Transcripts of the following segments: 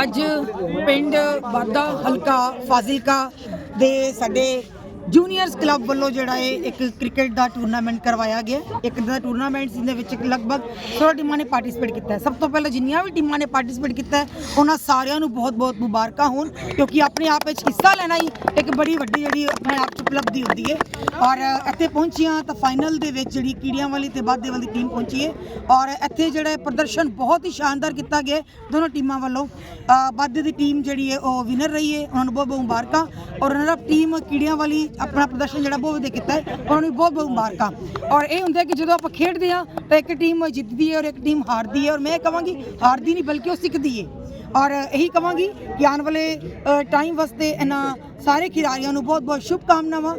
ਅੱਜ ਪਿੰਡ ਬਾਦਾ ਹਲਕਾ ਫਾਜ਼ਿਲਕਾ ਦੇ ਸਾਡੇ ਜੂਨੀਅਰਸ ਕਲੱਬ ਵੱਲੋਂ ਜਿਹੜਾ ਇਹ ਇੱਕ ਕ੍ਰਿਕਟ ਦਾ ਟੂਰਨਾਮੈਂਟ ਕਰਵਾਇਆ ਗਿਆ। ਇੱਕ ਦਿਨ ਦਾ ਟੂਰਨਾਮੈਂਟ ਸੀ ਦੇ ਵਿੱਚ ਲਗਭਗ 16 ਟੀਮਾਂ ਨੇ ਪਾਰਟਿਸਿਪੇਟ ਕੀਤਾ ਸਭ ਤੋਂ ਪਹਿਲਾਂ ਜਿੰਨੀਆਂ ਵੀ ਟੀਮਾਂ ਨੇ ਪਾਰਟਿਸਿਪੇਟ ਕੀਤਾ ਉਹਨਾਂ ਸਾਰਿਆਂ ਨੂੰ ਬਹੁਤ-ਬਹੁਤ ਮੁਬਾਰਕਾਂ ਹੋਣ ਕਿਉਂਕਿ ਆਪਣੇ ਆਪ ਵਿੱਚ ਹਿੱਸਾ ਲੈਣਾ ਹੀ ਇੱਕ ਬੜੀ ਵੱਡੀ ਜਿਹੜੀ ਆਪਣੇ ਆਪ ਚ ਉਪਲਬਧੀ ਹੁੰਦੀ ਹੈ। ਔਰ ਇੱਥੇ ਪਹੁੰਚੀਆਂ ਤਾਂ ਫਾਈਨਲ ਦੇ ਵਿੱਚ ਜਿਹੜੀ ਕੀੜੀਆਂ ਵਾਲੀ ਤੇ ਬਾਦੇ ਵਾਲੀ ਟੀਮ ਪਹੁੰਚੀ ਹੈ। ਔਰ ਇੱਥੇ ਜਿਹੜਾ ਪ੍ਰਦਰਸ਼ਨ ਬਹੁਤ ਹੀ ਸ਼ਾਨਦਾਰ ਕੀਤਾ ਗਿਆ ਦੋਨੋਂ ਟੀਮਾਂ ਵੱਲੋਂ। ਅ, ਬਾਦੇ ਦੀ ਟੀਮ ਜਿਹੜੀ ਹੈ ਉਹ ਵਿਨਰ ਰਹੀ ਹੈ। ਉਹਨਾਂ ਨੂੰ ਬਹੁਤ ਬਹੁਤ ਮੁਬਾਰਕਾਂ। ਔਰ ਉਹਨਾਂ ਦਾ ਟੀਮ ਕੀੜੀਆਂ ਵਾਲੀ ਆਪਣਾ ਪ੍ਰਦਰਸ਼ਨ ਜਿਹੜਾ ਬਹੁਤ ਵਧੀਆ ਕੀਤਾ ਹੈ ਉਹਨਾਂ ਨੂੰ ਬਹੁਤ ਬਹੁਤ ਮੁਬਾਰਕਾਂ। ਔਰ ਇਹ ਹੁੰਦਾ ਕਿ ਜਦੋਂ ਆਪਾਂ ਖੇਡਦੇ ਹਾਂ, ਤਾਂ ਇੱਕ ਟੀਮ ਜਿੱਤਦੀ ਹੈ ਔਰ ਇੱਕ ਟੀਮ ਹਾਰਦੀ ਹੈ। ਔਰ ਮੈਂ ਕਹਾਂਗੀ, ਹਾਰਦੀ ਨਹੀਂ ਬਲਕਿ ਉਹ ਸਿੱਖਦੀ ਹੈ। ਔਰ ਇਹੀ ਕਹਾਂਗੀ ਕਿ ਆਉਣ ਵਾਲੇ ਟਾਈਮ ਵਾਸਤੇ ਇਹਨਾਂ ਸਾਰੇ ਖਿਡਾਰੀਆਂ ਨੂੰ ਬਹੁਤ ਬਹੁਤ ਸ਼ੁਭਕਾਮਨਾਵਾਂ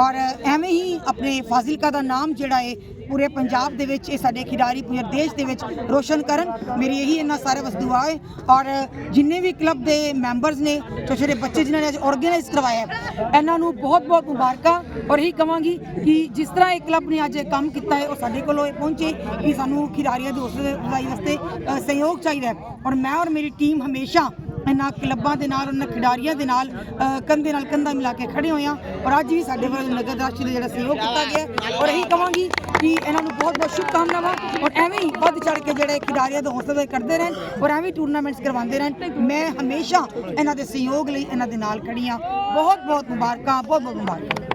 ਔਰ ਐਵੇਂ ਹੀ ਆਪਣੇ ਫਾਜ਼ਿਲਕਾ ਦਾ ਨਾਮ ਜਿਹੜਾ ਹੈ ਪੂਰੇ ਪੰਜਾਬ ਦੇ ਵਿੱਚ ਇਹ ਸਾਡੇ ਖਿਡਾਰੀ, ਪੂਰੇ ਦੇਸ਼ ਦੇ ਵਿੱਚ ਰੋਸ਼ਨ ਕਰਨ। ਮੇਰੀ ਇਹੀ ਇਹਨਾਂ ਸਾਰੇ ਵਸ ਦੁਆ ਹੈ ਔਰ ਜਿੰਨੇ ਵੀ ਕਲੱਬ ਦੇ ਮੈਂਬਰਸ ਨੇ, ਛੋਟੇ ਛੋਟੇ ਬੱਚੇ ਜਿਨ੍ਹਾਂ ਨੇ ਅੱਜ ਆਰਗੇਨਾਈਜ਼ ਕਰਵਾਇਆ ਇਹਨਾਂ ਨੂੰ ਬਹੁਤ ਬਹੁਤ ਮੁਬਾਰਕਾਂ ਔਰ ਇਹੀ ਕਹਾਂਗੀ ਕਿ ਜਿਸ ਤਰ੍ਹਾਂ ਇਹ ਕਲੱਬ ਨੇ ਅੱਜ ਕੰਮ ਕੀਤਾ ਹੈ, ਉਹ ਸਾਡੇ ਕੋਲੋਂ ਇਹ ਪਹੁੰਚੇ ਕਿ ਸਾਨੂੰ ਖਿਡਾਰੀਆਂ ਦੇ ਹੌਸਲੇ ਵਧਾਈ ਵਾਸਤੇ ਸਹਿਯੋਗ ਚਾਹੀਦਾ ਹੈ ਔਰ ਮੈਂ ਔਰ ਮੇਰੀ ਟੀਮ ਹਮੇਸ਼ਾ ਇਹਨਾਂ ਕਲੱਬਾਂ ਦੇ ਨਾਲ, ਉਹਨਾਂ ਖਿਡਾਰੀਆਂ ਦੇ ਨਾਲ ਕੰਧੇ ਨਾਲ ਕੰਧਾ ਮਿਲਾ ਕੇ ਖੜੇ ਹੋਏ ਹਾਂ ਔਰ ਅੱਜ ਵੀ ਸਾਡੇ ਵੱਲ ਨਗਰ ਰਾਸ਼ਟਰੀ ਦਾ ਜਿਹੜਾ ਸਹਿਯੋਗ ਕੀਤਾ ਗਿਆ ਔਰ ਇਹੀ ਕਹਾਂਗੀ ਕਿ ਇਹਨਾਂ ਨੂੰ ਬਹੁਤ ਬਹੁਤ ਸ਼ੁਭਕਾਮਨਾਵਾਂ ਔਰ ਐਵੇਂ ਹੀ ਵੱਧ ਚੜ ਕੇ ਜਿਹੜੇ ਖਿਡਾਰੀਆਂ ਦਾ ਹੌਸਲਾ ਕਰਦੇ ਰਹਿਣ ਔਰ ਐਵੇਂ ਟੂਰਨਾਮੈਂਟਸ ਕਰਵਾਉਂਦੇ ਰਹਿਣ। ਮੈਂ ਹਮੇਸ਼ਾ ਇਹਨਾਂ ਦੇ ਸਹਿਯੋਗ ਲਈ ਇਹਨਾਂ ਦੇ ਨਾਲ ਖੜੀ ਹਾਂ। ਬਹੁਤ ਬਹੁਤ ਮੁਬਾਰਕਾਂ, ਬਹੁਤ ਬਹੁਤ ਮੁਬਾਰਕਾਂ।